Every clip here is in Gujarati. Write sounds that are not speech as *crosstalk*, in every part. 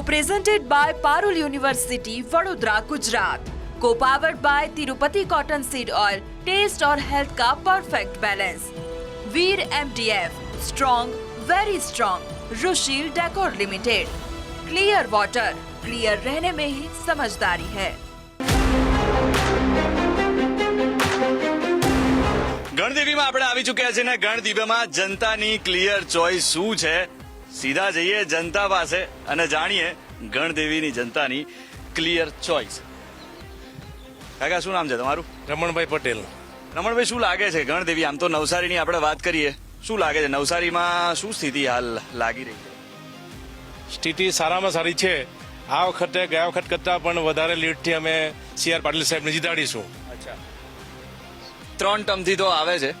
Co-presented by Parul University, Vadodara, Gujarat. Co-powered by Tirupati Cotton Seed Oil, taste और health का perfect balance. Veer MDF, strong, very strong. Rushil Decor Limited. Clear water, clear रहने में ही समझदारी है. ગણદેવીમાં આપણે આવી ચૂક્યા છે ને ગણદીપમાં જનતાની ક્લિયર ચોઇસ શું છે સીધા જઈએ જનતા પાસે અને જાણીએ ગણદેવીની જનતાની ક્લિયર ચોઇસ કાકા શું નામ છે તમારું? રમણભાઈ પટેલ. રમણભાઈ શું લાગે છે ગણદેવી? આમ તો નવસારીની આપણે વાત કરીએ. શું લાગે છે? નવસારીમાં શું સ્થિતિ હાલ લાગી રહી છે? સ્થિતિ સારામાં સારી છે. આ વખતે ગયા વખત કરતા પણ વધારે લીડથી અમે સી આર પાટીલ સાહેબને જીતાડીશું. અચ્છા. ત્રણ ટર્મથી તો આવે છે.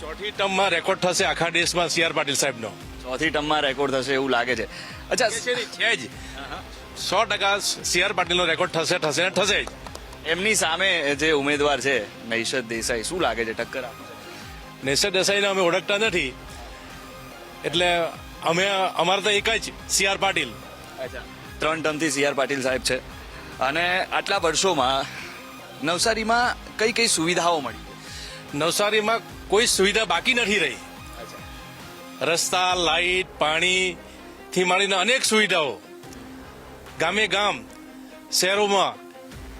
ચોથી ટર્મમાં રેકોર્ડ થશે આખા દેશમાં સી આર પાટીલ સાહેબનો. ચોથી ટર્મમાં રેકોર્ડ થશે એવું લાગે છે. અચ્છા છે જ. સો ટકા સી આર પાટીલનો રેકોર્ડ થશે થશે ને થશે જ. એમની સામે જે ઉમેદવાર છે નૈશદ દેસાઈ શું લાગે છે ટક્કર નૈશદ દેસાઈને અમે ઓળખતા નથી. એટલે અમે અમારે તો એક જ સી આર પાટીલ. અચ્છા ત્રણ ટર્મથી સી આર પાટીલ સાહેબ છે. અને આટલા વર્ષોમાં નવસારીમાં કઈ કઈ સુવિધાઓ મળી? નવસારીમાં કોઈ સુવિધા બાકી નથી રહી. રસ્તા લાઇટ પાણી થી માંડીને અનેક સુવિધાઓ. ગામે ગામ શહેરોમાં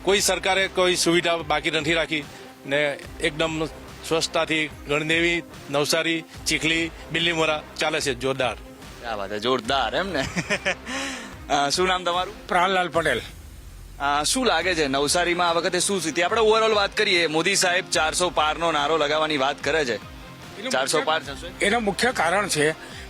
કોઈ સરકારે કોઈ સુવિધા બાકી નથી રાખી ને એકદમ સ્વચ્છતાથી ગણદેવી નવસારી ચીખલી બિલ્લીમોરા ચાલે છે જોરદાર. આ વાત જોરદાર એમ ને. શું નામ તમારું? પ્રાણલાલ પટેલ. શું લાગે છે નવસારીમાં આ વખતે શું સ્થિતિ? આપણે ઓવરઓલ વાત કરીએ. મોદી સાહેબ ચારસો પારનો નારો લગાવવાની વાત કરે છે. ચારસો પાર એનું મુખ્ય કારણ છે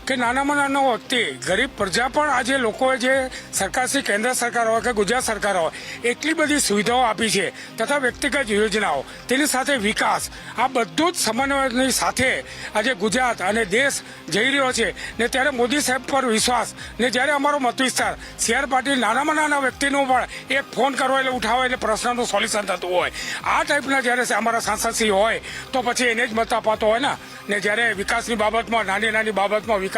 કે નાનામાં નાનો વ્યક્તિ ગરીબ પ્રજા પણ આજે લોકોએ જે સરકાર શ્રી કેન્દ્ર સરકાર હોય કે ગુજરાત સરકાર હોય, એટલી બધી સુવિધાઓ આપી છે તથા વ્યક્તિગત યોજનાઓ, તેની સાથે વિકાસ, આ બધું જ સમન્વયની સાથે આજે ગુજરાત અને દેશ જઈ રહ્યો છે. ને ત્યારે મોદી સાહેબ પર વિશ્વાસ, ને જ્યારે અમારો મત વિસ્તાર, સી પાટીલ નાનામાં નાના વ્યક્તિનો પણ એક ફોન કરવો એટલે ઉઠાવો એટલે પ્રશ્નનું સોલ્યુશન થતું હોય. આ ટાઈપના જ્યારે અમારા સાંસદશ્રી હોય, તો પછી એને જ મત અપાતો હોય ને? ને જ્યારે વિકાસની બાબતમાં, નાની નાની બાબતમાં વિકાસ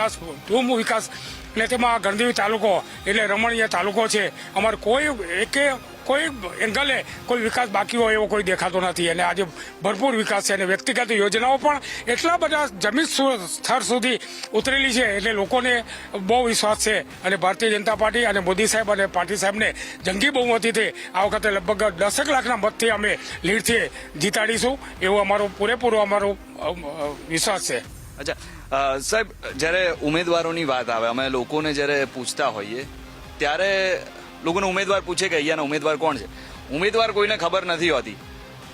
ધૂમ વિકાસ ને તેમાં ગણદેવી તાલુકો એટલે રમણીય તાલુકો છે. અમારે કોઈ એકે કોઈ એંગલે કોઈ વિકાસ બાકી હોય એવો કોઈ દેખાતો નથી. અને આજે ભરપૂર વિકાસ છે અને વ્યક્તિગત યોજનાઓ પણ એટલા બધા જમીન સુ- સ્તર સુધી ઉતરેલી છે એટલે લોકોને બહુ વિશ્વાસ છે. અને ભારતીય જનતા પાર્ટી અને મોદી સાહેબ અને પાટીલ સાહેબને જંગી બહુમતીથી આ વખતે લગભગ દસેક લાખના મતથી અમે લીડથી જીતાડીશું. એવું અમારું પૂરેપૂરો અમારો વિશ્વાસ છે. અચ્છા સાહેબ જ્યારે ઉમેદવારોની વાત આવે અમે લોકોને જ્યારે પૂછતા હોઈએ ત્યારે લોકોને ઉમેદવાર પૂછે કે અહીંયાના ઉમેદવાર કોણ છે? ઉમેદવાર કોઈને ખબર નથી હોતી.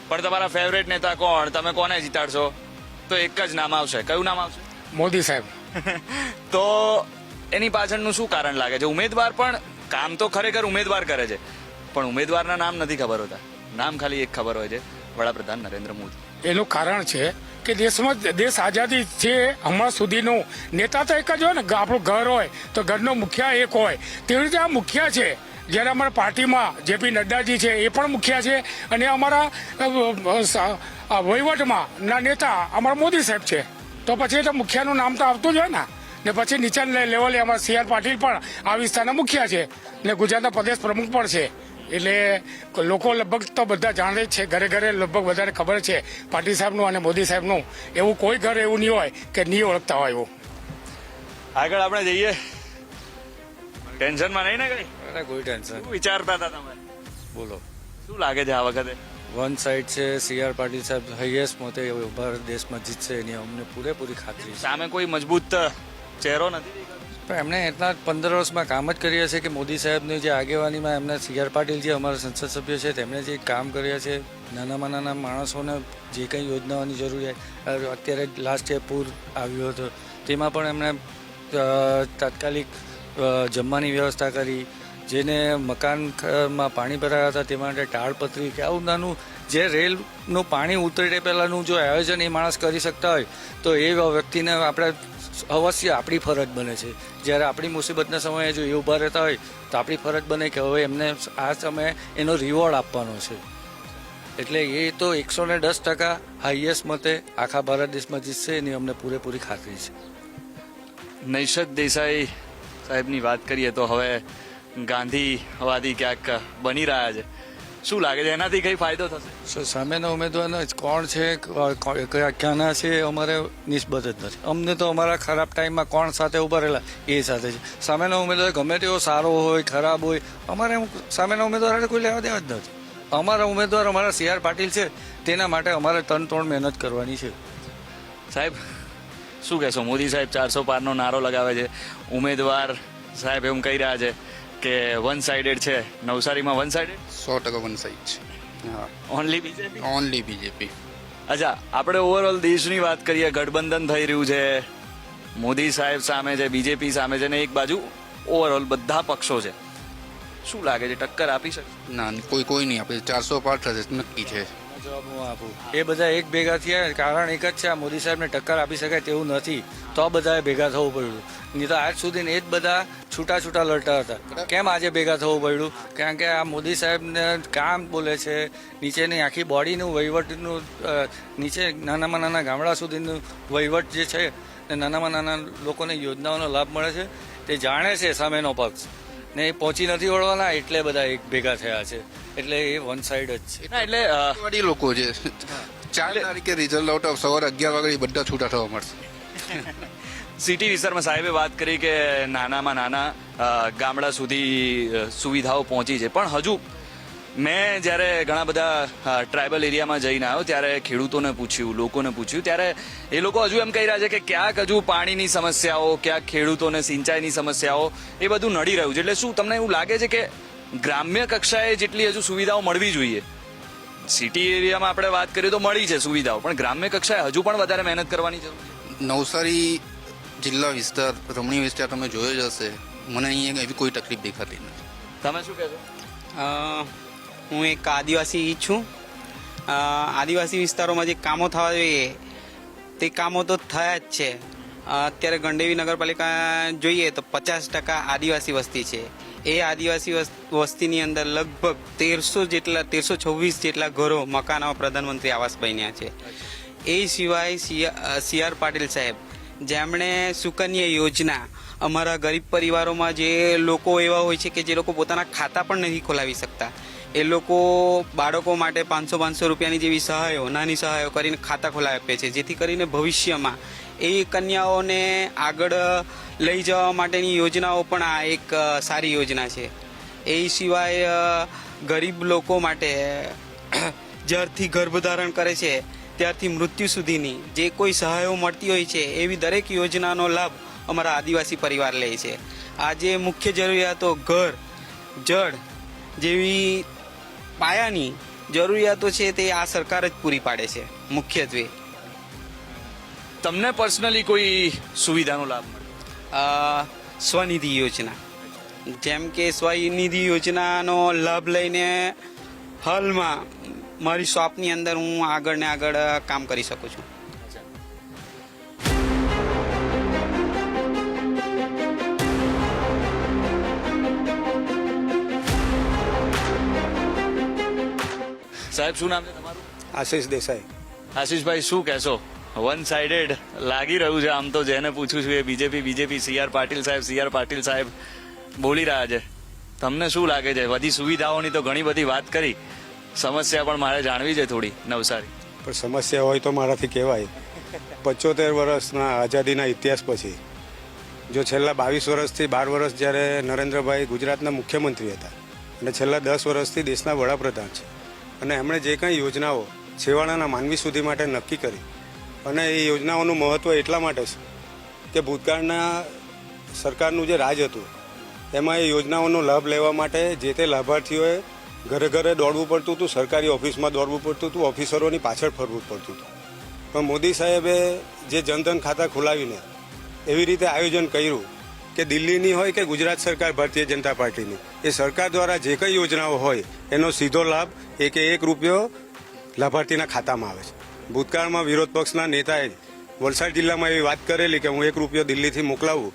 પણ તમારા ફેવરેટ નેતા કોણ? તમે કોને જીતાડશો? તો એક જ નામ આવશે. કયું નામ આવશે? મોદી સાહેબ. *laughs* તો એની પાછળનું શું કારણ લાગે છે? ઉમેદવાર પણ કામ તો ખરેખર ઉમેદવાર કરે છે. પણ ઉમેદવારના નામ નથી ખબર હોતા. નામ ખાલી એક ખબર હોય છે. વડાપ્રધાન નરેન્દ્ર મોદી. એનું કારણ છે કે દેશમાં દેશ આઝાદી છે, હમણાં સુધીનું. નેતા તો એક જ હોય ને આપણું ઘર હોય, તો ઘરનો મુખિયા એક હોય. તેવી રીતે આ મુખિયા છે, જ્યારે અમારા પાર્ટીમાં જેપી નડ્ડાજી છે, એ પણ મુખિયા છે. અને અમારા વહીવટમાં ના નેતા અમારા મોદી સાહેબ છે. તો પછી તો મુખિયાનું નામ તો આવતું જ હોય ને. ને પછી નીચા લેવલે અમારા સી આર પાટીલ પણ આ વિસ્તારના મુખિયા છે. ને ગુજરાતના પ્રદેશ પ્રમુખ પણ છે. એટલે લોકો લગભગ તો બધા જાણે જ છે ઘરે ઘરે લગભગ વધારે ખબર છે પાટીલ સાહેબનું અને મોદી સાહેબનું. એવું કોઈ ઘર એવું નહીં હોય કે નહીં ઓળખતા હોય એવું. આગળ આપણે જઈએ. ટેન્શનમાં નહીં ને કઈ? અરે કોઈ ટેન્શન. વિચારતા હતા તમે? બોલો. શું લાગે છે આ વખતે? વન સાઈડ છે સી આર પાટીલ સાહેબ હાઈએસ્ટ મતે ભારત દેશમાં જીતશે એની અમને પૂરેપૂરી ખાતરી સામે કોઈ મજબૂત ચહેરો નથી દેખાતો? પણ એમણે એટલા પંદર વર્ષમાં કામ જ કર્યા છે કે મોદી સાહેબની જે આગેવાનીમાં એમના સી આર પાટીલ જે અમારા સંસદ સભ્ય છે, તેમણે જે કામ કર્યા છે, નાનામાં નાના માણસોને જે કંઈ યોજનાઓની જરૂરિયાત અત્યારે લાસ્ટ યર પૂર આવ્યું હતું. તેમાં પણ એમણે તાત્કાલિક જમવાની વ્યવસ્થા કરી, જેને મકાનમાં પાણી ભરાયા હતા, તે માટે ટાળપત્રી કે આવું નાનું જે રેલનું પાણી ઉતરે પહેલાંનું જો આયોજન એ માણસ કરી શકતા હોય, તો એ વ્યક્તિને આપણે અવશ્ય આપણી ફરજ બને છે. જ્યારે આપણી મુસીબતના સમયે જો એ ઊભા રહેતા હોય, તો આપણી ફરજ બને કે હવે એમને આ સમયે એનો રિવોર્ડ આપવાનો છે. એટલે એ તો એકસો ને દસ ટકા હાઈએસ્ટ મતે આખા ભારત દેશમાં જીતશે એની અમને પૂરેપૂરી ખાતરી છે. નૈષદ દેસાઈ સાહેબની વાત કરીએ તો હવે ગાંધીવાદી ક્યાંક બની રહ્યા છે. શું લાગે છે? એનાથી કઈ ફાયદો થશે? સામેના ઉમેદવારનો કોણ છે ક્યાંના છે અમારે નિસ્બત જ નથી. અમને તો અમારા ખરાબ ટાઈમમાં કોણ સાથે ઊભા રહેલા એ સાથે છે. સામેનો ઉમેદવાર ગમે તેવો સારો હોય ખરાબ હોય અમારે એમ સામેના ઉમેદવાર કોઈ લેવા દેવા જ નથી. અમારા ઉમેદવાર અમારા સી આર પાટીલ છે તેના માટે અમારે ત્રણ ત્રણ મહેનત કરવાની છે. સાહેબ શું કહેશો? મોદી સાહેબ ચારસો પારનો નારો લગાવે છે. ઉમેદવાર સાહેબ એમ કહી રહ્યા છે કે વન સાઇડેડ છે? નવસારીમાં વન સાઇડેડ સો ટકા વન સાઇડ છે. હા. ઓનલી બીજેપી ઓનલી બીજેપી અચ્છા આપણે ઓવરઓલ દેશની વાત કરીએ ગઠબંધન થઈ રહ્યું છે મોદી સાહેબ સામે છે બીજેપી સામે છે ને એક બાજુ ઓવરઓલ બધા પક્ષો છે. શું લાગે છે ટક્કર આપી શકે? ના કોઈ કોઈ નહીં આપણે ચારસો પાર થશે નક્કી છે. જવાબ હું આપું. એ બધા એક ભેગા થયા કારણ એક જ છે આ મોદી સાહેબને ટક્કર આપી શકાય તેવું નથી. તો બધાએ ભેગા થવું પડ્યું. નહીં તો આજ સુધી એ જ બધા છૂટા છૂટા લડતા હતા. કેમ આજે ભેગા થવું પડ્યું? કારણ કે આ મોદી સાહેબને કામ બોલે છે નીચેની આખી બોડીનું વહીવટનું નીચે નાનામાં નાના ગામડા સુધીનું વહીવટ જે છે એ નાનામાં નાના લોકોને યોજનાઓનો લાભ મળે છે તે જાણે છે સામેનો પક્ષ. ને એ પહોંચી નથી વળવાના એટલે બધા એક ભેગા થયા છે. એટલે એ વન સાઈડ જ છે. એટલે લોકો છે. ચાર તારીખે રિઝલ્ટ આઉટ ઓફ સવારે અગિયાર વાગે બધા છૂટા થવા મળશે. *laughs* સિટી વિસ્તારમાં સાહેબે વાત કરી કે નાનામાં નાના ગામડા સુધી સુવિધાઓ પહોંચી છે. પણ હજુ મેં જ્યારે ઘણા બધા ટ્રાઇબલ એરિયામાં જઈને આવ્યો, ત્યારે ખેડૂતોને પૂછ્યું, લોકોને પૂછ્યું, ત્યારે એ લોકો હજુ એમ કહી રહ્યા છે કે ક્યાંક હજુ પાણીની સમસ્યાઓ, ક્યાંક ખેડૂતોને સિંચાઈની સમસ્યાઓ, એ બધું નડી રહ્યું છે. એટલે શું તમને એવું લાગે છે કે ગ્રામ્ય કક્ષાએ જેટલી હજુ સુવિધાઓ મળવી જોઈએ? સિટી એરિયામાં આપણે વાત કરીએ તો મળી છે સુવિધાઓ, પણ ગ્રામ્ય કક્ષાએ હજુ પણ વધારે મહેનત કરવાની જરૂર નવસારી જિલ્લા વિસ્તાર રમણીય વિસ્તાર તમે જોયો જ હશે. મને અહીંયા એવી કોઈ તકલીફ દેખાતી નથી. તમે શું કહેશો હું એક આદિવાસી છું. આદિવાસી વિસ્તારોમાં જે કામો થવા જોઈએ તે કામો તો થયા જ છે. અત્યારે ગંડેવી નગરપાલિકા જોઈએ તો પચાસ ટકા આદિવાસી વસ્તી છે. એ આદિવાસી વસ- વસ્તીની અંદર લગભગ તેરસો જેટલા તેરસો છવ્વીસ જેટલા ઘરો મકાનો પ્રધાનમંત્રી આવાસ બન્યા છે. એ સિવાય સી આર પાટીલ સાહેબ જેમણે સુકન્યા યોજના અમારા ગરીબ પરિવારોમાં જે લોકો એવા હોય છે કે જે લોકો પોતાના ખાતા પણ નથી ખોલાવી શકતા, એ લોકો બાળકો માટે પાંચસો પાંચસો રૂપિયાની જેવી સહાયો, નાની સહાયો કરીને ખાતા ખોલાવી આપે છે, જેથી કરીને ભવિષ્યમાં એ કન્યાઓને આગળ લઈ જવા માટેની યોજનાઓ પણ આ એક સારી યોજના છે. એ સિવાય ગરીબ લોકો માટે જ્યારથી ગર્ભધારણ કરે છે ત્યારથી મૃત્યુ સુધીની જે કોઈ સહાયો મળતી હોય છે એવી દરેક યોજનાનો લાભ અમારા આદિવાસી પરિવાર લે છે. આજે મુખ્ય જરૂરિયાતો ઘર જળ જેવી પાયાની જરૂરિયાતો છે તે આ સરકાર જ પૂરી પાડે છે મુખ્યત્વે. તમને પર્સનલી કોઈ સુવિધાનો લાભ સ્વનિધિ યોજના. જેમ કે સ્વનિધિ યોજનાનો લાભ લઈને હાલમાં મારી શોપની અંદર હું આગળ ને આગળ કામ કરી શકું છું. સાહેબ શું નામ છે તમારું? આશીષ દેસાઈ. આશીષભાઈ શું કહેશો? વન સાઇડેડ લાગી રહ્યું છે આમ તો જેને પૂછું છું એ BJP BJP C R Patil સાહેબ સી આર પાટીલ સાહેબ બોલી રહ્યા છે. તમને શું લાગે છે? બધી સુવિધાઓની તો ઘણી બધી વાત કરી. સમસ્યા પણ મારે જાણવી છે થોડી, નવસારી. પણ સમસ્યા હોય તો મારાથી કહેવાય. પચોતેર વર્ષના આઝાદીના ઇતિહાસ પછી, જો છેલ્લા બાવીસ વર્ષથી બાર વર્ષ જ્યારે નરેન્દ્રભાઈ ગુજરાતના મુખ્યમંત્રી હતા અને છેલ્લા દસ વર્ષથી દેશના વડાપ્રધાન છે. અને એમણે જે કંઈ યોજનાઓ છેવાડાના માનવી સુધી માટે નક્કી કરી, અને એ યોજનાઓનું મહત્ત્વ એટલા માટે છે કે ભૂતકાળના સરકારનું જે રાજ હતું, એમાં એ યોજનાઓનો લાભ લેવા માટે જે તે લાભાર્થીઓએ ઘરે ઘરે દોડવું પડતું હતું, સરકારી ઓફિસમાં દોડવું પડતું હતું, ઓફિસરોની પાછળ ફરવું પડતું હતું. પણ મોદી સાહેબે જે જનધન ખાતા ખોલાવીને એવી રીતે આયોજન કર્યું કે દિલ્હીની હોય કે ગુજરાત સરકાર, ભારતીય જનતા પાર્ટીની, એ સરકાર દ્વારા જે કંઈ યોજનાઓ હોય, એનો સીધો લાભ એકે એક રૂપિયો લાભાર્થીના ખાતામાં આવે છે. ભૂતકાળમાં વિરોધ પક્ષના નેતાએ વલસાડ જિલ્લામાં એવી વાત કરેલી કે હું એક રૂપિયો દિલ્હીથી મોકલાવું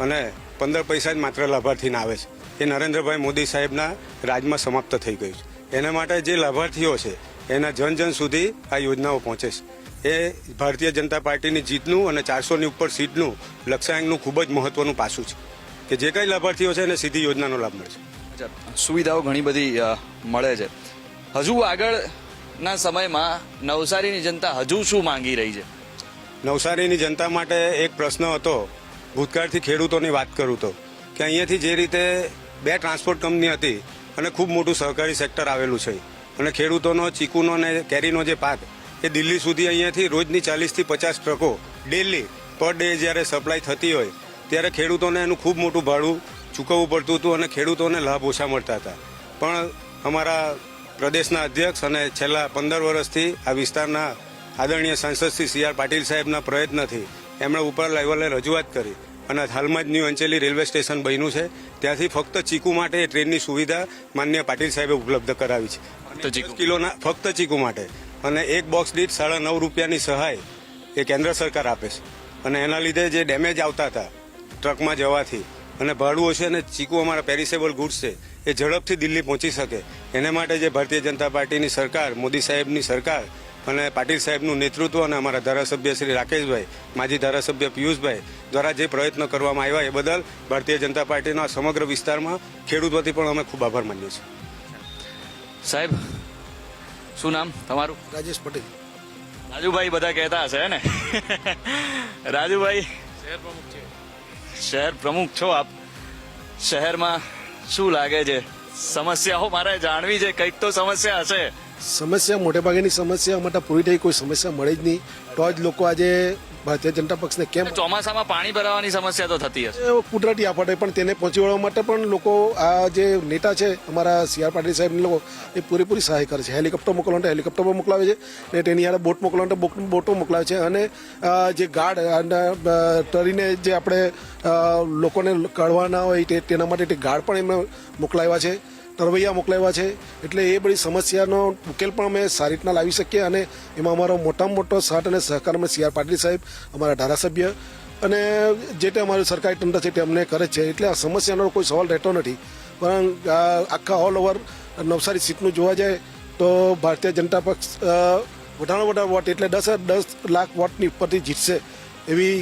અને પંદર પૈસા જ માત્ર લાભાર્થીને આવે છે. એ નરેન્દ્રભાઈ મોદી સાહેબના રાજમાં સમાપ્ત થઈ ગયું છે. એના માટે જે લાભાર્થીઓ છે એના જન જન સુધી આ યોજનાઓ પહોંચે છે. એ ભારતીય જનતા પાર્ટીની જીતનું અને ચારસોની ઉપર સીટનું લક્ષ્યાંકનું ખૂબ જ મહત્વનું પાસું છે. કે જે કંઈ લાભાર્થીઓ છે એને સીધી યોજનાનો લાભ મળશે સુવિધાઓ ઘણી બધી મળે છે. હજુ આગળના સમયમાં નવસારીની જનતા હજુ શું માંગી રહી છે? નવસારીની જનતા માટે એક પ્રશ્ન હતો ભૂતકાળથી ખેડૂતોની વાત કરું તો કે અહીંયાથી જે રીતે બે ટ્રાન્સપોર્ટ કંપની હતી અને ખૂબ મોટું સહકારી સેક્ટર આવેલું છે. અને ખેડૂતોનો, ચીકુનો અને કેરીનો જે પાક, એ દિલ્હી સુધી અહીંયાથી રોજની ચાલીસથી પચાસ ટ્રકો ડેલી પર ડે જ્યારે સપ્લાય થતી હોય, ત્યારે ખેડૂતોને એનું ખૂબ મોટું ભાડું ચૂકવવું પડતું હતું અને ખેડૂતોને લાભ ઓછા મળતા હતા. પણ અમારા પ્રદેશના અધ્યક્ષ અને છેલ્લા પંદર વર્ષથી આ વિસ્તારના આદરણીય સાંસદ શ્રી સી આર પાટીલ સાહેબના પ્રયત્નથી એમણે ઉપર લેવલે રજૂઆત કરી. અને હાલમાં જ ન્યૂ અંચેલી રેલવે સ્ટેશન બન્યું છે. ત્યાંથી ફક્ત ચીકુ માટે એ ટ્રેનની સુવિધા માન્ય પાટીલ સાહેબે ઉપલબ્ધ કરાવી છે. ફક્ત ચીકુ. કિલોના ફક્ત ચીકુ માટે. અને એક બોક્સ દીઠ સાડા નવ રૂપિયાની સહાય એ કેન્દ્ર સરકાર આપે છે. અને એના લીધે જે ડેમેજ આવતા હતા ટ્રકમાં જવાથી અને ભાડું હશે અને ચીકુ અમારા પેરિસેબલ ગુડ્સ છે એ ઝડપથી દિલ્હી પહોંચી શકે. એને માટે જે ભારતીય જનતા પાર્ટીની સરકાર મોદી સાહેબની સરકાર અને પાટીલ સાહેબનું નેતૃત્વ અને અમારા ધારાસભ્ય શ્રી રાકેશભાઈ માજી ધારાસભ્ય પિયુષભાઈ દ્વારા જે પ્રયત્નો કરવામાં આવ્યા એ બદલ ભારતીય જનતા પાર્ટીના સમગ્ર વિસ્તારમાં ખેડૂત વતી પણ અમે ખૂબ આભાર માનીએ છીએ. સાહેબ શું નામ તમારું? રાજેશ પટેલ. રાજુભાઈ બધા કહેતા હશે ને? રાજુભાઈ શહેર પ્રમુખ છો આપ. શહેરમાં શું લાગે છે? સમસ્યાઓ મારે જાણવી છે કંઈક તો સમસ્યા હશે. સમસ્યા મોટે ભાગેની સમસ્યા અમારા પૂરી થઈ કોઈ સમસ્યા મળે જ નહીં. તો જ લોકો આજે ભારતીય જનતા પક્ષને કેમ ચોમાસામાં પાણી ભરાવાની સમસ્યા તો થતી હશે. કુદરતી આફત પણ તેને પહોંચી વળવા માટે પણ લોકો આ જે નેતા છે અમારા સી આર પાટીલ સાહેબ લોકો એ પૂરેપૂરી સહાય કરે છે. હેલિકોપ્ટર મોકલવા માટે હેલિકોપ્ટર મોકલાવે છે ને તેની યારે બોટ મોકલવા માટે બોટ- મોકલાવે છે અને જે ગાર્ડ અને તરીને જે આપણે લોકોને કળવાના હોય તે- તેના માટે તે ગાર્ડ પણ એમને મોકલાવ્યા છે. તરવૈયા મોકલાવ્યા છે. એટલે એ બધી સમસ્યાનો ઉકેલ પણ અમે સારી રીતના લાવી શકીએ અને એમાં અમારો મોટામાં મોટો સાથ અને સહકાર અમે સી આર પાટીલ સાહેબ, અમારા ધારાસભ્ય અને જે તે અમારું સરકારી તંત્ર છે તે અમને કરે છે. એટલે આ સમસ્યાનો કોઈ સવાલ રહેતો નથી. પણ આખા ઓલ ઓવર નવસારી સીટનું જોવા જાય તો ભારતીય જનતા પક્ષ વધારે વધારે વોટ, એટલે દસ દસ લાખ વોટની ઉપરથી જીતશે એવી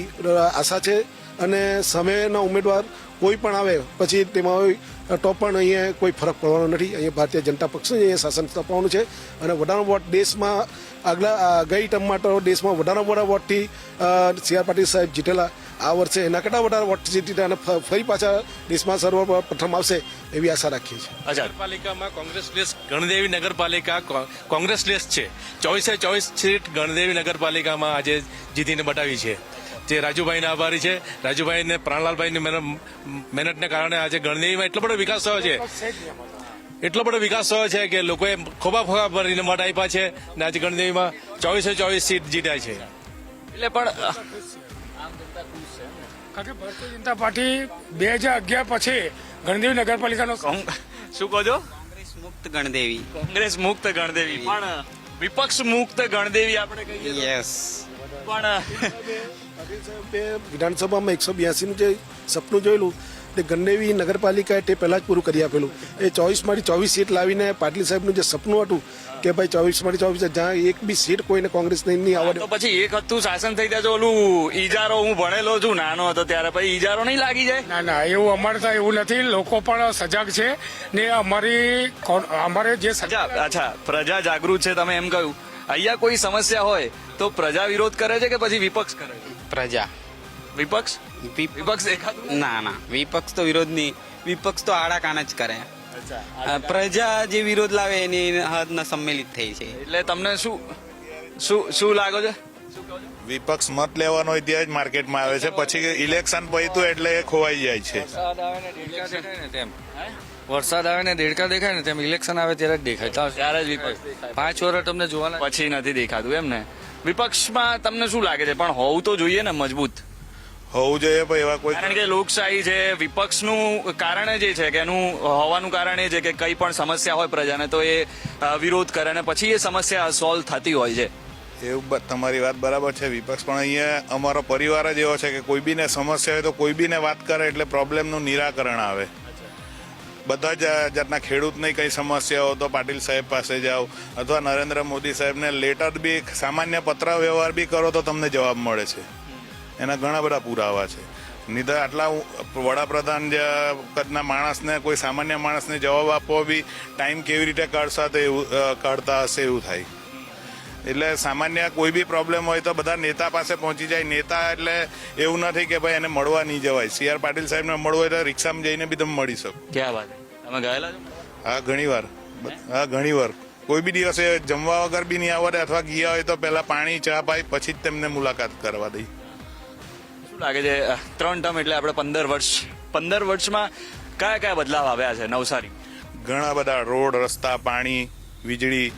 આશા છે. અને સામેના ઉમેદવાર કોઈ પણ આવે, પછી તેમાં તો પણ અહીંયા કોઈ ફરક પડવાનો નથી. અહીંયા ભારતીય જનતા પક્ષ અહીંયા શાસન સ્થાપવાનું છે અને વડાનો વોટ દેશમાં આગલા ગઈ ટર્મ તો દેશમાં વધારે વધારે વોટથી સી આર પાટીલ સાહેબ જીતેલા. આ વર્ષે એના કરતાં વધારે વોટ જીતી અને ફ- ફરી પાછા દેશમાં સર્વ પ્રથમ આવશે એવી આશા રાખીએ છીએ. નગરપાલિકામાં કોંગ્રેસ લેસ ગણદેવી નગરપાલિકા કો- કોંગ્રેસ લેસ છે. ચોવીસે ચોવીસ સીટ ગણદેવી નગરપાલિકામાં આજે જીતીને બતાવી છે. જે રાજુભાઈને આભારી છે. રાજુભાઈને પ્રાણલાલભાઈની મહેનત- મહેનતને કારણે આજે ગણદેવીમાં એટલો બધો વિકાસ થયો છે. એટલો બધો વિકાસ થયો છે કે લોકોએ ખોબા ખોબા ભરીને મત આપ્યા છે ને આજે ગણદેવીમાં ચોવીસે ચોવીસ સીટ જીત્યા છે. એટલે પણ કારણ કે ભારતીય જનતા પાર્ટી બે હજાર અગિયાર પછી ગણદેવી નગરપાલિકાનો શું કહો છો? કોંગ્રેસ મુક્ત ગણદેવી. કોંગ્રેસ મુક્ત ગણદેવી. પણ વિપક્ષ મુક્ત ગણદેવી આપણે કહીએ યસ પણ પાટીલ સાહેબે વિધાનસભામાં એકસો બ્યાસીનું જે સપનું જોયેલું તે ગંડેવી નગરપાલિકાએ તે પહેલા જ પૂરું કરી આપેલું. એ ચોવીસમાંથી ચોવીસ સીટ લાવીને પાટીલ સાહેબનું જે સપનું હતું કે ભાઈ ચોવીસમાંથી ચોવીસ જ્યાં એક બી સીટ કોઈને કોંગ્રેસને નહીં આવડે. તો પછી એક હતું શાસન થઈ જાય ઓલું ઈજારો હું ભણેલો છું નાનો હતો ત્યારે પછી ઈજારો નહીં લાગી જાય? ના ના એવું અમારે તો એવું નથી લોકો પણ સજાગ છે ને અમારી અમારે જે સજા અચ્છા પ્રજા જાગૃત છે તમે એમ કહ્યું. અહીંયા કોઈ સમસ્યા હોય તો પ્રજા વિરોધ કરે છે કે પછી વિપક્ષ કરે છે? પ્રજા. વિપક્ષ? વિપ- વિપક્ષ દેખાતું ના ના. વિપક્ષ તો વિરોધ નહીં વિપક્ષ તો આડા કાન જ કરે. પ્રજા જે વિરોધ લાવે એની હદ ન સંમેલિત થઈ છે. એટલે તમને શું શું શું લાગે છે? વિપક્ષ મત લેવાનો જ માર્કેટમાં આવે છે. પછી ઇલેક્શન પહોંચ્યું એટલે એ ખોવાઈ જાય છે. વરસાદ આવે ને દેડકા દેખાય ને તેમ ને ને ઇલેક્શન આવે ત્યારે જ દેખાય. તો ત્યારે જ વિપક્ષ પાંચ વર્ષ તમને જોવાના પછી નથી દેખાતું એમ ને. વિપક્ષમાં તમને શું લાગે છે? પણ હોવું તો જોઈએ ને મજબૂત. હોવું જોઈએ પણ એવા કોઈ કારણ કે લોકશાહી છે વિપક્ષનું કારણ જે છે કે એનું હોવાનું કારણ એ છે કે કઈ પણ સમસ્યા હોય પ્રજાને તો એ વિરોધ કરે અને પછી એ સમસ્યા સોલ્વ થતી હોય છે. એવું તમારી વાત બરાબર છે વિપક્ષ પણ અહીંયા અમારો પરિવાર જ એવો છે કે કોઈ બીને સમસ્યા હોય તો કોઈ બીને વાત કરે એટલે પ્રોબ્લેમનું નિરાકરણ આવે. બધા જ જાતના ખેડૂતની કંઈ સમસ્યા હોય તો પાટીલ સાહેબ પાસે જાઓ અથવા નરેન્દ્ર મોદી સાહેબને લેટર બી સામાન્ય પત્ર વ્યવહાર બી કરો તો તમને જવાબ મળે છે. એના ઘણા બધા પુરાવા છે. નહીં આટલા વડાપ્રધાન જે કદના માણસને, કોઈ સામાન્ય માણસને જવાબ આપવો બી ટાઈમ કેવી રીતે કાઢશા તો એવું કાઢતા હશે એવું થાય. એટલે સામાન્ય કોઈ બી પ્રોબ્લેમ હોય તો બધા નેતા પાસે પહોંચી જાય. નેતા એટલે એવું નથી કે ભાઈ એને મળવા નહીં જવાય. સી આર પાટીલ સાહેબને મળવું હોય તો રિક્ષામાં જઈને બી તમે મળી શકો. ક્યાં વાત? તમે ગયેલા છો? હા ઘણી વાર હા ઘણી વાર કોઈ બી દિવસે જમવા વગર બી નહીં આવડે અથવા ગયા હોય તો પહેલા પાણી ચા પાઈ પછી જ તેમને મુલાકાત કરવા દઈ. શું લાગે છે ત્રણ ટર્મ એટલે આપણે પંદર વર્ષ પંદર વર્ષમાં કયા કયા બદલાવ આવ્યા છે નવસારી? ઘણા બધા રોડ રસ્તા પાણી વીજળી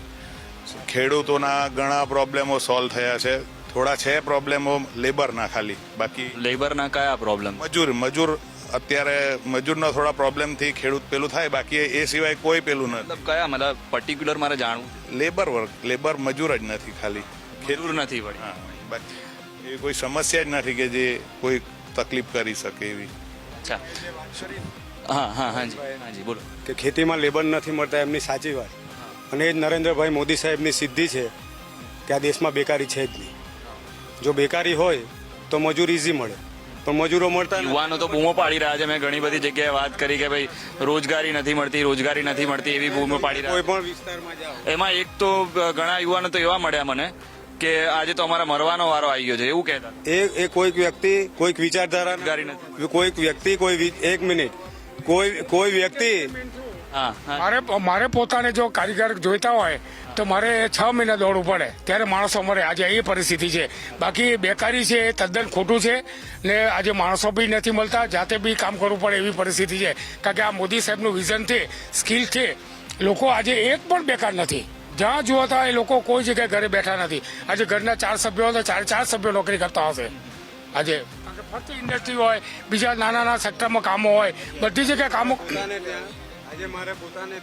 ખેડૂતોના ઘણા પ્રોબ્લેમો સોલ્વ થયા છે. થોડા છે પ્રોબ્લેમો લેબરના ખાલી. બાકી લેબરના કયા પ્રોબ્લેમ? મજૂર મજૂર અત્યારે મજૂરનો થોડા પ્રોબ્લેમથી ખેડૂત પેલું થાય બાકી એ સિવાય કોઈ પેલું નથી. મતલબ કયા? મતલબ પર્ટિક્યુલર મારે જાણવું. લેબર વર્ક લેબર મજૂર જ નથી ખાલી. ખેડૂત નથી પડી હા બાકી કોઈ સમસ્યા જ નથી કે જે કોઈ તકલીફ કરી શકે એવી. અચ્છા. હા હા હાજી હાજી બોલો. કે ખેતીમાં લેબર નથી મળતા એમની સાચી વાત. અને એ જ નરેન્દ્રભાઈ મોદી સાહેબની સિદ્ધિ છે કે આ દેશમાં બેકારી છે જ નહીં. જો બેકારી હોય તો મજૂર ઇઝી મળે. પણ મજૂરો મળતા યુવાનો તો બૂમો પાડી રહ્યા છે. મેં ઘણી બધી જગ્યાએ વાત કરી કે ભાઈ રોજગારી નથી મળતી રોજગારી નથી મળતી એવી બૂમો પાડી રહ્યા કોઈ પણ વિસ્તારમાં જાઓ. એમાં એક તો ઘણા યુવાનો તો એવા મળ્યા મને કે આજે તો અમારા મરવાનો વારો આવી ગયો છે. એવું કહેતા. એ એ કોઈક વ્યક્તિ કોઈક વિચારધારા કોઈક વ્યક્તિ કોઈ એક મિનિટ. કોઈ કોઈ વ્યક્તિ મારે મારે પોતાને જો કારીગર જોઈતા હોય તો મારે છ મહિના દોડવું પડે. ત્યારે માણસો મરે. આજે એ પરિસ્થિતિ છે. બાકી બેકારી છે એ તદ્દન ખોટું છે ને આજે માણસો બી નથી મળતા જાતે બી કામ કરવું પડે એવી પરિસ્થિતિ છે. કારણ કે આ મોદી સાહેબનું વિઝન છે સ્કિલ છે. લોકો આજે એક પણ બેકાર નથી. જ્યાં જુઓ ત્યાં એ લોકો કોઈ જગ્યાએ ઘરે બેઠા નથી. આજે ઘરના ચાર સભ્યો હોય તો ચાર ચાર સભ્યો નોકરી કરતા હશે. આજે ફક્ત ઇન્ડસ્ટ્રી હોય બીજા નાના નાના સેક્ટરમાં કામો હોય બધી જગ્યાએ કામો આજે મારે પોતાને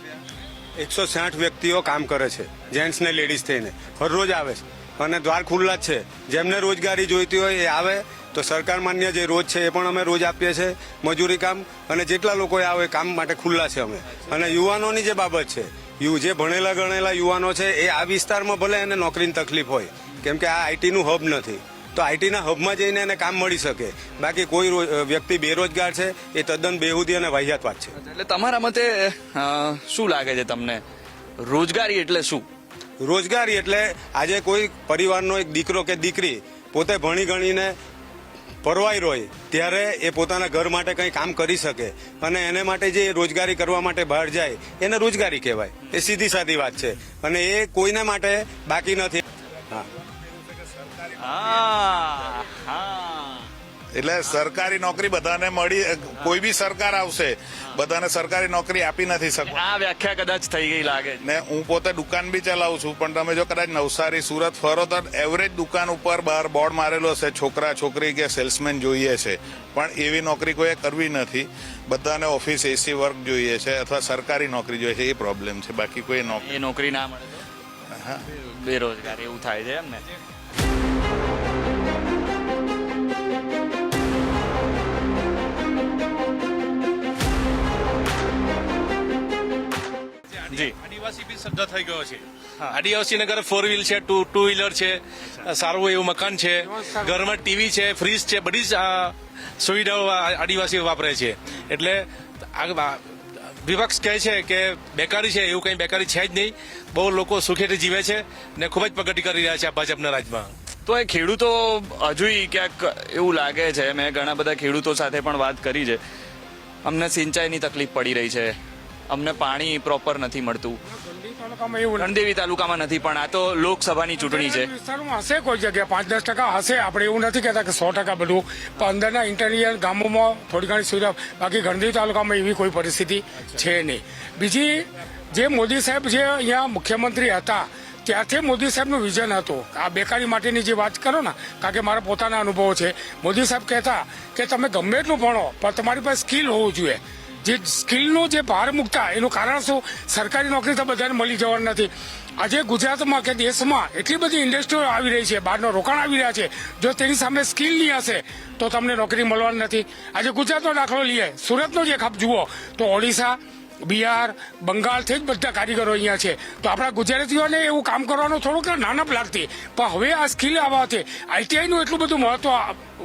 એકસો સાઠ વ્યક્તિઓ કામ કરે છે જેન્ટ્સ ને લેડીઝ થઈને. હરરોજ આવે છે. અને દ્વાર ખુલ્લા જ છે. જેમને રોજગારી જોઈતી હોય એ આવે. તો સરકાર માન્ય જે રોજ છે એ પણ અમે રોજ આપીએ છીએ મજૂરી કામ. અને જેટલા લોકો આવે કામ માટે ખુલ્લા છે અમે. અને યુવાનોની જે બાબત છે, યુ જે ભણેલા ગણેલા યુવાનો છે એ આ વિસ્તારમાં ભલે એને નોકરીની તકલીફ હોય, કેમ કે આ આઈટીનું હબ નથી. તો આઈટીના હબમાં જઈને એને કામ મળી શકે. બાકી કોઈ વ્યક્તિ બેરોજગાર છે એ તદ્દન બેહુદી અને વાહિયાત વાત છે. એટલે તમારા મતે શું લાગે છે તમને? રોજગારી એટલે શું? રોજગારી એટલે આજે કોઈ પરિવારનો એક દીકરો કે દીકરી પોતે ભણી ગણીને પરવાઈ રહી ત્યારે એ પોતાના ઘર માટે કંઈ કામ કરી શકે. અને એને માટે જે રોજગારી કરવા માટે બહાર જાય એને રોજગારી કહેવાય. એ સીધી સાદી વાત છે. અને એ કોઈને માટે બાકી નથી. હા. એટલે સરકારી નોકરી બધાને મળી કોઈ બી સરકાર આવશે બધાને સરકારી નોકરી આપી નથી શકતી આ વ્યાખ્યા કદાચ થઈ ગઈ લાગે. ને હું પોતે દુકાન બી ચલાવું છું પણ તમે જો કદાચ નવસારી સુરત ફરો તો એવરેજ દુકાન ઉપર બહાર બોર્ડ મારેલો છે છોકરા છોકરી કે સેલ્સમેન જોઈએ છે. પણ એવી નોકરી કોઈએ કરવી નથી. બધાને ઓફિસ એસી વર્ક જોઈએ છે અથવા સરકારી નોકરી જોઈએ છે એ પ્રોબ્લેમ છે. બાકી કોઈ નોકરી નોકરી ના મળે બેરોજગાર એવું થાય છે એમ ને? જી. આદિવાસી બી સજ્જ થઈ ગયો છે. આદિવાસી નગર ફોર વ્હીલ છે ટુ ટુ વ્હીલર છે સારું એવું મકાન છે ઘરમાં ટીવી છે ફ્રીજ છે બધી જ સુવિધાઓ આદિવાસીઓ આદિવાસી વાપરે છે. એટલે વિપક્ષ કહે છે કે બેકારી છે એવું કંઈ બેકારી છે જ નહીં. બહુ લોકો સુખેથી જીવે છે ને ખૂબ જ પ્રગતિ કરી રહ્યા છે આ ભાજપના રાજમાં. તો એ ખેડૂતો હજુય ક્યાંક એવું લાગે છે મેં ઘણા બધા ખેડૂતો સાથે પણ વાત કરી છે. અમને સિંચાઈની તકલીફ પડી રહી છે. અમને પાણી પ્રોપર નથી મળતું. તાલુકામાં એવું નથી. રણદેવી તાલુકામાં નથી પણ આ તો લોકસભાની ચૂંટણી છે. વિસ્તારમાં હશે કોઈ જગ્યા પાંચ દસ ટકા હશે. આપણે એવું નથી કહેતા કે સો ટકા બધું. પણ અંદરના ઇન્ટેરિયર ગામોમાં થોડી ઘણી સુવિધા. બાકી ગણદેવી તાલુકામાં એવી કોઈ પરિસ્થિતિ છે નહીં. બીજી જે મોદી સાહેબ જે અહીંયા મુખ્યમંત્રી હતા ત્યારથી મોદી સાહેબનું વિઝન હતું. આ બેકારી માટેની જે વાત કરો ને કારણ કે મારા પોતાના અનુભવો છે. મોદી સાહેબ કહેતા કે તમે ગમે એટલું ભણો પણ તમારી પાસે સ્કિલ હોવું જોઈએ. જે સ્કિલનો જે ભાર મૂકતા, એનું કારણ શું? સરકારી નોકરી તો બધાને મળી જવાની નથી. આજે ગુજરાતમાં કે દેશમાં એટલી બધી ઇન્ડસ્ટ્રીઓ આવી રહી છે, બહારનો રોકાણ આવી રહ્યા છે. જો તેની સામે સ્કિલ નહીં હશે, તો તમને નોકરી મળવાની નથી. આજે ગુજરાતનો દાખલો લઈએ. સુરતનો જે એક જુઓ. તો ઓડિશા, બિહાર બંગાળથી જ બધા કારીગરો અહીંયા છે. તો આપણા ગુજરાતીઓને એવું કામ કરવાનું થોડુંક નાનપ લાગતી. પણ હવે આ સ્કિલ આવવાથી આઈટીઆઈનું એટલું બધું મહત્વ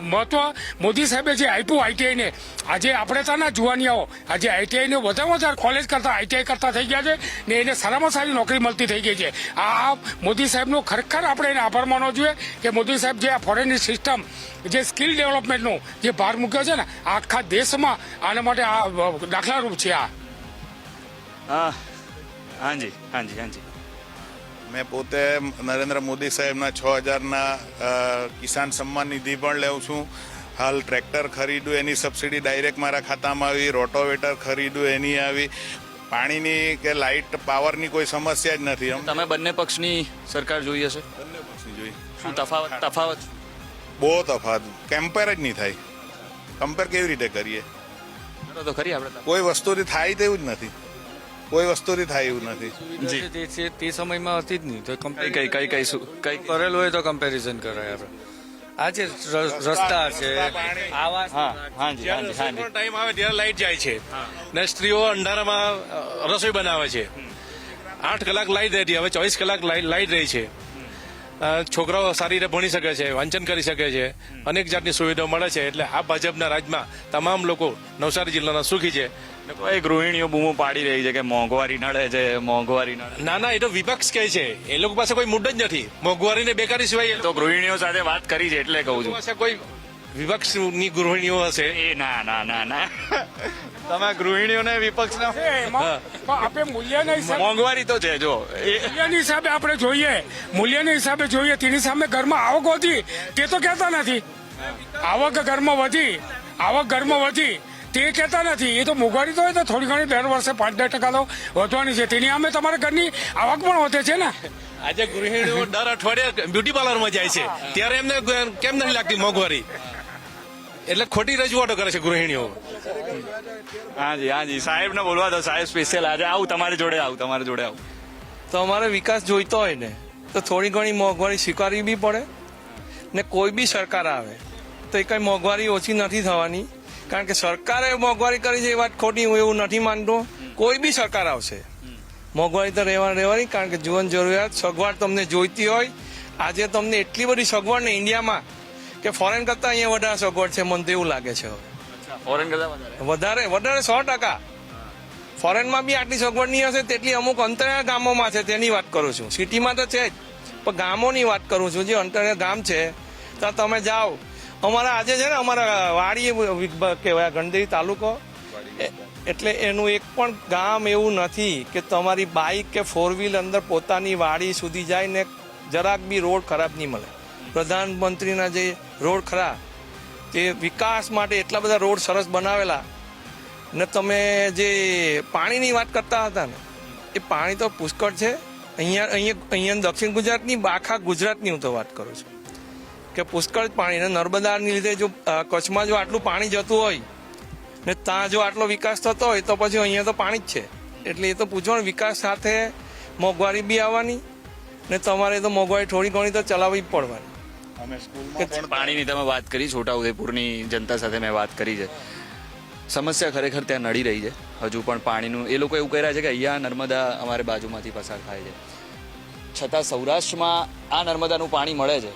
મહત્વ મોદી સાહેબે જે આપ્યું આઈટીઆઈ ને, આજે આપણે ત્યાંના જુવાનિયાઓ આજે આઈટીઆઈ ને વધારે વધારે કોલેજ કરતા આઈટીઆઈ કરતા થઈ ગયા છે ને એને સારામાં સારી નોકરી મળતી થઈ ગઈ છે. આ મોદી સાહેબનો ખરેખર આપણે એને આભાર માનવો જોઈએ કે મોદી સાહેબ જે આ ફોરેનની સિસ્ટમ જે સ્કિલ ડેવલપમેન્ટનો જે ભાર મૂક્યો છે ને, આખા દેશમાં આના માટે આ દાખલારૂપ છે આ. હાજી હાજી હાજી. મેં પોતે નરેન્દ્ર મોદી સાહેબના છ હજારના કિસાન સન્માન નિધિ પણ લઉં છું. હાલ ટ્રેક્ટર ખરીદું એની સબસિડી ડાયરેક્ટ મારા ખાતામાં આવી રોટોવેટર ખરીદું એની આવી. પાણીની કે લાઇટ પાવરની કોઈ સમસ્યા જ નથી તમે બંને પક્ષની સરકાર જોઈ હશે? બંને પક્ષની જોઈ. શું તફાવત? તફાવત? બહુ તફાત કમ્પેર જ નહીં થાય. કમ્પેર કેવી રીતે કરીએ? તો ખરી આપણે કોઈ વસ્તુથી થાય તેવું જ નથી. કોઈ વસ્તુથી થાય એવું નથી. જી. તે છે તે સમયમાં હતી જ નહીં. તો કઈ કમ્પેર કઈ કઈ કઈ શું કઈ કરેલું હોય તો કમ્પેરિઝન કરાય આપણે. આ જે રસ્તા છે ટાઈમ આવે ત્યારે લાઈટ જાય છે. ને સ્ત્રીઓ અંધારામાં રસોઈ બનાવે છે. આઠ કલાક લાઈટ રહેતી હવે ચોવીસ કલાક લાઈટ લાઈટ રહી છે. છોકરાઓ સારી રીતે ભણી શકે છે વાંચન કરી શકે છે. અનેક જાતની સુવિધાઓ મળે છે. એટલે આ ભાજપના રાજમાં તમામ લોકો નવસારી જિલ્લાના સુખી છે. એ ગૃહિણીઓ બૂમો પાડી રહી છે કે મોંઘવારી નડે છે મોંઘવારી નડે ના ના એ તો વિપક્ષ કહે છે. એ લોકો પાસે કોઈ મુદ્દો જ નથી. મોંઘવારી ને બેકારી સિવાય તો ગૃહિણીઓ સાથે વાત કરી છે એટલે કહું છું. કોઈ કોઈ વિપક્ષની ગૃહિણીઓ હશે? એ ના ના ના ના. તમે ગૃહિણીઓને પણ આપણે મૂલ્યના હિસાબે મોંઘવારી તો છે જો. એ મૂલ્યની હિસાબે આપણે જોઈએ. મૂલ્યના હિસાબે જોઈએ. તેની સામે ઘરમાં આવક વધી. તે તો કહેતા નથી. આવક ઘરમાં વધી. આવક ઘરમાં વધી. તે કહેતા નથી. એ તો મોંઘવારી તો હોય તો થોડી ઘણી દર વર્ષે પાંચ દસ ટકા તો વધવાની છે. તેની અમે તમારા ઘરની આવક પણ વધે છે ને? આજે ગૃહિણીઓ દર અઠવાડિયે બ્યુટી પાર્લરમાં જાય છે. ત્યારે એમને કેમ નથી લાગતી મોંઘવારી? એટલે ખોટી રજૂઆતો કરે છે ગૃહિણીઓ. હાજી હાજી સાહેબ ને બોલવા દો. સાહેબ સ્પેશિયલ આજે આવું તમારી જોડે આવું તમારી જોડે આવું. તો અમારે વિકાસ જોઈતો હોય ને તો થોડી ઘણી મોંઘવારી સ્વીકારવી બી પડે ને કોઈ બી સરકાર આવે તો એ કંઈ મોંઘવારી ઓછી નથી થવાની. કારણ કે સરકારે મોંઘવારી કરી છે એ વાત ખોટી હું એવું નથી માનતો. કોઈ બી સરકાર આવશે મોંઘવારી તો રહેવાની રહેવાની કારણ કે જીવન જરૂરિયાત સગવડ તમને જોઈતી હોય. આજે તમને એટલી બધી સગવડ ને ઇન્ડિયામાં કે ફોરેન કરતાં અહીંયા વધારે સગવડ છે મને તો એવું લાગે છે. ફોરેન કરતા વધારે? વધારે વધારે સો ટકા. ફોરેનમાં બી આટલી સગવડ નહીં હશે તેટલી અમુક અંતરિયાળ ગામોમાં છે તેની વાત કરું છું. સિટીમાં તો છે જ પણ ગામોની વાત કરું છું જે અંતરિયાળ ગામ છે ત્યાં તમે જાઓ અમારા આજે છે ને અમારા વાડી કહેવાય ગણદેવી તાલુકો. એટલે એનું એક પણ ગામ એવું નથી કે તમારી બાઇક કે ફોર વ્હીલ અંદર પોતાની વાડી સુધી જાય ને જરાક બી રોડ ખરાબ નહીં મળે. પ્રધાનમંત્રીના જે રોડ ખરા તે વિકાસ માટે એટલા બધા રોડ સરસ બનાવેલા ને તમે જે પાણીની વાત કરતા હતા ને એ પાણી તો પુષ્કળ છે. અહીંયા અહીંયા અહીંયા દક્ષિણ ગુજરાતની આખા ગુજરાતની હું તો વાત કરું છું. કે પુષ્કળ જ પાણી ને નર્મદાની લીધે જો કચ્છમાં જો આટલું પાણી જતું હોય ને ત્યાં જો આટલો વિકાસ થતો હોય તો પછી અહીંયા તો પાણી જ છે. એટલે એ તો પૂછવાનું વિકાસ સાથે મોંઘવારી બી આવવાની ને તમારે તો મોંઘવારી થોડી ઘણી તો ચલાવવી જ પડવાની. અમે સ્કૂલમાં પણ પાણીની તમે વાત કરી છોટાઉદેપુરની જનતા સાથે મેં વાત કરી છે. સમસ્યા ખરેખર ત્યાં નડી રહી છે. હજુ પણ પાણીનું એ લોકો એવું કહી રહ્યા છે કે અહીંયા નર્મદા અમારે બાજુમાંથી પસાર થાય છે. છતાં સૌરાષ્ટ્રમાં આ નર્મદાનું પાણી મળે છે.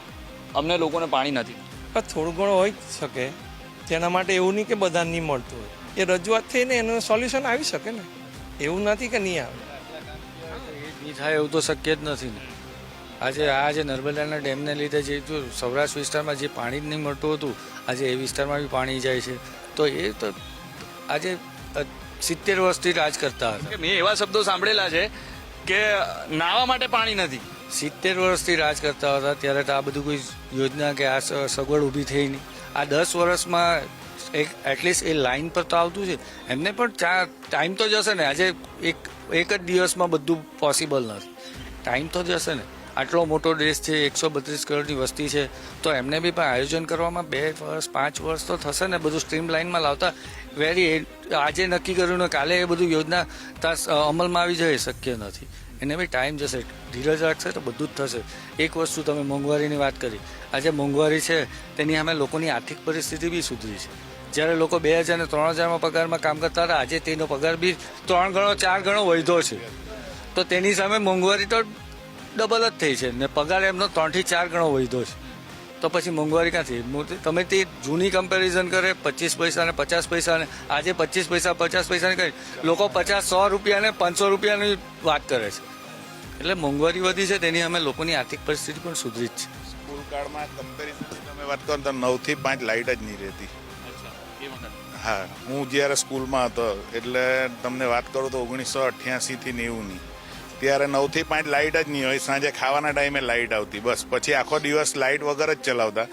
અમને લોકોને પાણી નથી. થોડું ઘણું હોઈ શકે. તેના માટે એવું નહીં કે બધાને નહીં મળતું હોય. એ રજૂઆત થઈને એનું સોલ્યુશન આવી શકે ને. એવું નથી કે નહીં આવે. નહીં થાય એવું તો શક્ય જ નથી ને. આજે આ જે નર્મદાના ડેમને લીધે જે સૌરાષ્ટ્ર વિસ્તારમાં જે પાણી જ નહીં મળતું હતું આજે એ વિસ્તારમાં બી પાણી જાય છે. તો એ તો આજે સિત્તેર વર્ષથી રાજ કરતા હતા. મેં એવા શબ્દો સાંભળેલા છે કે નાવા માટે પાણી નથી. સિત્તેર વર્ષથી રાજ કરતા હતા, ત્યારે તો આ બધું કોઈ યોજના કે આ સગવડ ઊભી થઈ નહીં. આ દસ વર્ષમાં એક એટલીસ્ટ એ લાઈન પર તો આવતું છે. એમને પણ ટાઈમ તો જશે ને. આજે એક એક જ દિવસમાં બધું પોસિબલ નથી ટાઈમ તો જશે ને. આટલો મોટો દેશ છે, એકસો બત્રીસ કરોડની વસ્તી છે, તો એમને બી પણ આયોજન કરવામાં બે વર્ષ, પાંચ વર્ષ તો થશે ને. બધું સ્ટ્રીમ લાઇનમાં લાવતા. વેરી આજે નક્કી કર્યું ને, કાલે એ બધું યોજના અમલમાં આવી જાય શક્ય નથી. એને બી ટાઈમ જશે. ધીરજ રાખશે તો બધું જ થશે. એક વસ્તુ તમે મોંઘવારીની વાત કરી. આજે મોંઘવારી છે, તેની સામે લોકોની આર્થિક પરિસ્થિતિ બી સુધરી છે. જ્યારે લોકો બે હજાર ને ત્રણ હજારમાં પગારમાં કામ કરતા હતા, આજે તેનો પગાર બી ત્રણ ગણો, ચાર ગણો વધ્યો છે. તો તેની સામે મોંઘવારી તો ડબલ જ થઈ છે ને પગાર એમનો ત્રણથી ચાર ગણો વધ્યો છે. તો પછી મોંઘવારી ક્યાંથી? તમે તે જૂની કમ્પેરિઝન કરે પચીસ પૈસા ને પચાસ પૈસા ને આજે પચીસ પૈસા પચાસ પૈસાની કરી. લોકો પચાસ સો રૂપિયા ને પાંચસો રૂપિયાની વાત કરે છે. એટલે મોંઘવારી વધી છે તેની અમે લોકોની આર્થિક પરિસ્થિતિ પણ સુધરી જ છે. સ્કૂલ કાળમાં કમ્પેરિઝનથી તમે વાત કરો તો નવથી પાંચ લાઇટ જ નહીં રહેતી. હા હું જ્યારે સ્કૂલમાં હતો એટલે તમને વાત કરું તો ઓગણીસો અઠ્યાસીથી નેવુંની. ત્યારે નવથી પાંચ લાઇટ જ નહીં હોય. સાંજે ખાવાના ટાઈમે લાઇટ આવતી. બસ. પછી આખો દિવસ લાઇટ વગર જ ચલાવતા.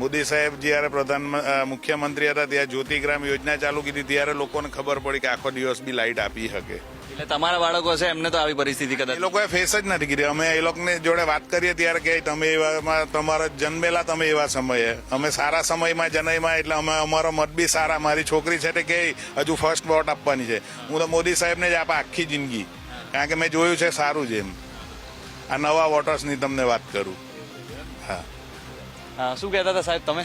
મોદી સાહેબ જ્યારે પ્રધાન મુખ્યમંત્રી હતા ત્યારે જ્યોતિગ્રામ યોજના ચાલુ કીધી. ત્યારે લોકોને ખબર પડી કે આખો દિવસ બી લાઇટ આપી શકે. એટલે તમારા બાળકો છે એમને તો આવી પરિસ્થિતિ કદાચ. એ લોકોએ ફેસ જ નથી કરી. અમે એ લોકોને જોડે વાત કરીએ ત્યારે કે તમે એવામાં તમારા જન્મેલા તમે એવા સમયે. અમે સારા સમયમાં જન્મ્યા એટલે અમે અમારો મત બી સારા. મારી છોકરી છે તે કે હજુ ફર્સ્ટ વોટ આપવાની છે. હું તો મોદી સાહેબને જ આપા આખી જિંદગી. કારણ કે મેં જોયું છે સારું છે એમ. આ નવા વોટર્સની તમને વાત કરું. હા. હા, શું કહેતા હતા સાહેબ તમે?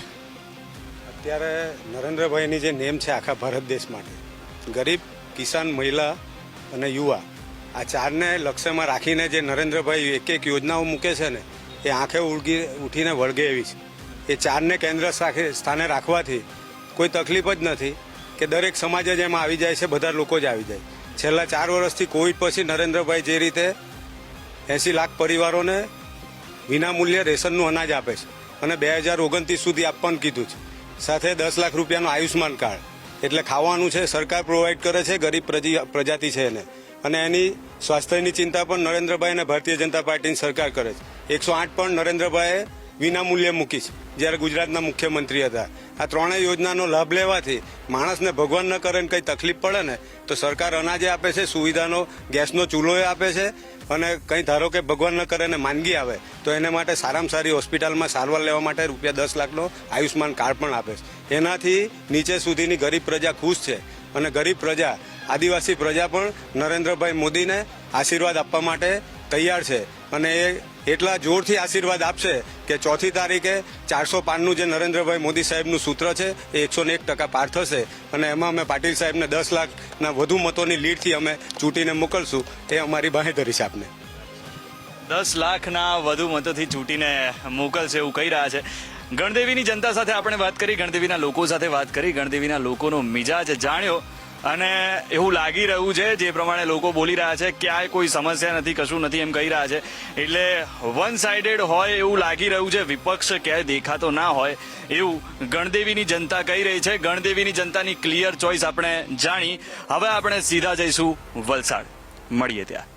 અત્યારે નરેન્દ્રભાઈની જે નેમ છે આખા ભારત દેશ માટે ગરીબ કિસાન મહિલા અને યુવા આ ચારને લક્ષ્યમાં રાખીને જે નરેન્દ્રભાઈ એક એક યોજનાઓ મૂકે છે ને એ આંખે ઉળગી ઉઠીને વળગે એવી છે. એ ચારને કેન્દ્ર સ્થાને રાખવાથી કોઈ તકલીફ જ નથી કે દરેક સમાજ જ એમાં આવી જાય છે બધા લોકો જ આવી જાય. છેલ્લા ચાર વર્ષથી કોવિડ પછી નરેન્દ્રભાઈ જે રીતે એસી લાખ પરિવારોને વિનામૂલ્યે રેશનનું અનાજ આપે છે અને બે હજાર ઓગણત્રીસ સુધી આપવાનું કીધું છે. સાથે દસ લાખ રૂપિયાનું આયુષ્માન કાર્ડ, એટલે ખાવાનું છે, સરકાર પ્રોવાઈડ કરે છે, ગરીબ પ્રજી- પ્રજાતિ છે એને. અને એની સ્વાસ્થ્યની ચિંતા પણ નરેન્દ્રભાઈ અને ભારતીય જનતા પાર્ટીની સરકાર કરે છે. એકસો આઠ પણ નરેન્દ્રભાઈએ વિનામૂલ્યે મૂકી છે જ્યારે ગુજરાતના મુખ્યમંત્રી હતા. આ ત્રણેય યોજનાનો લાભ લેવાથી માણસને ભગવાન ન કરે ને કંઈ તકલીફ પડે ને, તો સરકાર અનાજે આપે છે, સુવિધાનો, ગેસનો ચૂલોએ આપે છે અને કંઈ ધારો કે ભગવાન ન કરે ને માંદગી આવે, તો એને માટે સારામાં સારી હોસ્પિટલમાં સારવાર લેવા માટે રૂપિયા દસ લાખનો આયુષ્માન કાર્ડ પણ આપે છે. એનાથી નીચે સુધીની ગરીબ પ્રજા ખુશ છે અને ગરીબ પ્રજા, આદિવાસી પ્રજા પણ નરેન્દ્રભાઈ મોદીને આશીર્વાદ આપવા માટે તૈયાર છે. અને એ એટલા જોરથી આશીર્વાદ આપશે કે ચોથી તારીખે ચારસો પાંચનું જે નરેન્દ્રભાઈ મોદી સાહેબનું સૂત્ર છે, એ એકસો ને એક ટકા પાર થશે. અને એમાં અમે પાટીલ સાહેબને દસ લાખના વધુ મતોની લીડથી અમે ચૂંટીને મોકલશું, એ અમારી બાહેધરી છે આપને. દસ લાખના વધુ મતોથી ચૂંટીને મોકલશે એવું કહી રહ્યા છે. ગણદેવીની જનતા સાથે આપણે વાત કરી, ગણદેવીના લોકો સાથે વાત કરી, ગણદેવીના લોકોનો મિજાજ જાણ્યો. અને એવું લાગી રહ્યું છે, જે પ્રમાણે લોકો બોલી રહ્યા છે, ક્યાંય કોઈ સમસ્યા નથી, કશું નથી એમ કહી રહ્યા છે. એટલે વન સાઇડેડ હોય એવું લાગી રહ્યું છે, વિપક્ષ ક્યાંય દેખાતો ના હોય એવું ગણદેવીની જનતા કહી રહી છે. ગણદેવીની જનતાની ક્લિયર ચોઇસ આપણે જાણી. હવે આપણે સીધા જઈશું વલસાડ. મળીએ ત્યાં.